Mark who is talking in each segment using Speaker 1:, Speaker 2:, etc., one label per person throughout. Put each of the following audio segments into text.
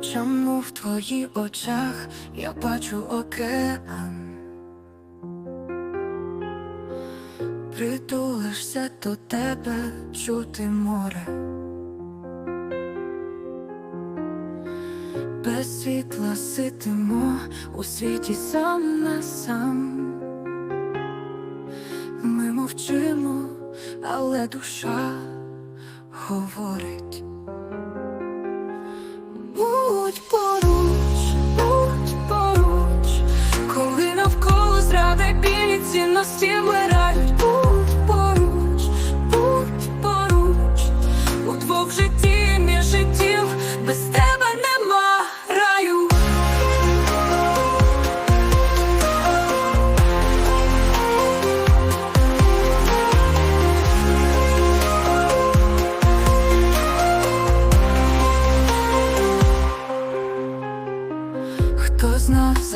Speaker 1: Чому в твоїх очах я бачу океан? Притулишся до тебе чути море, без світла сидимо у світі сам на сам. Ми мовчимо, але душа говорить. Будь поруч,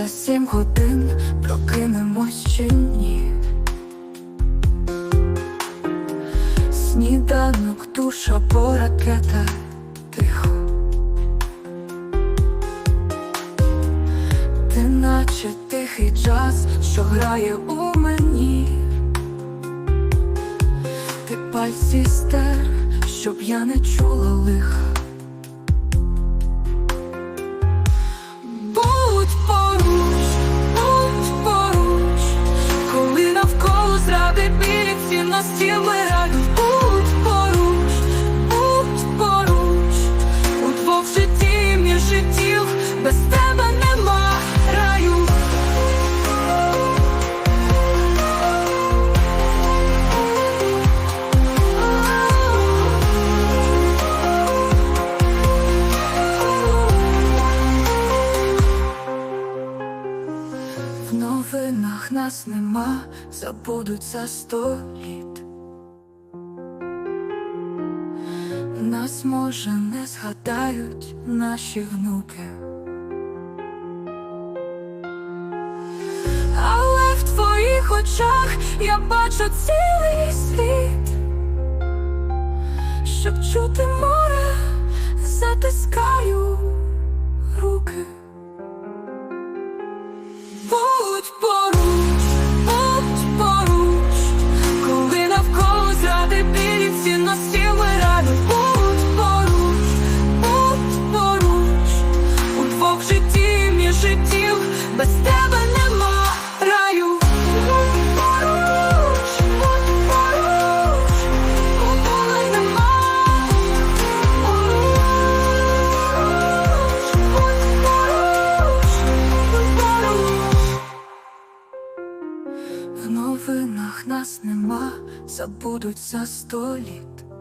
Speaker 1: за сім годин прокинемось чи ні? Сніданок, душа, по ракета тихо. Ти наче тихий джаз, що грає у мені. Ти пальці стер, щоб я не чула лиха. Нас нема, забудуть за сто літ. Нас може не згадають наші внуки. Але в твоїх очах я бачу цілий світ, щоб чути море, затискаю без тебе нема раю. Поруч, будь нема. В новинах нас нема, забудуть за сто літ.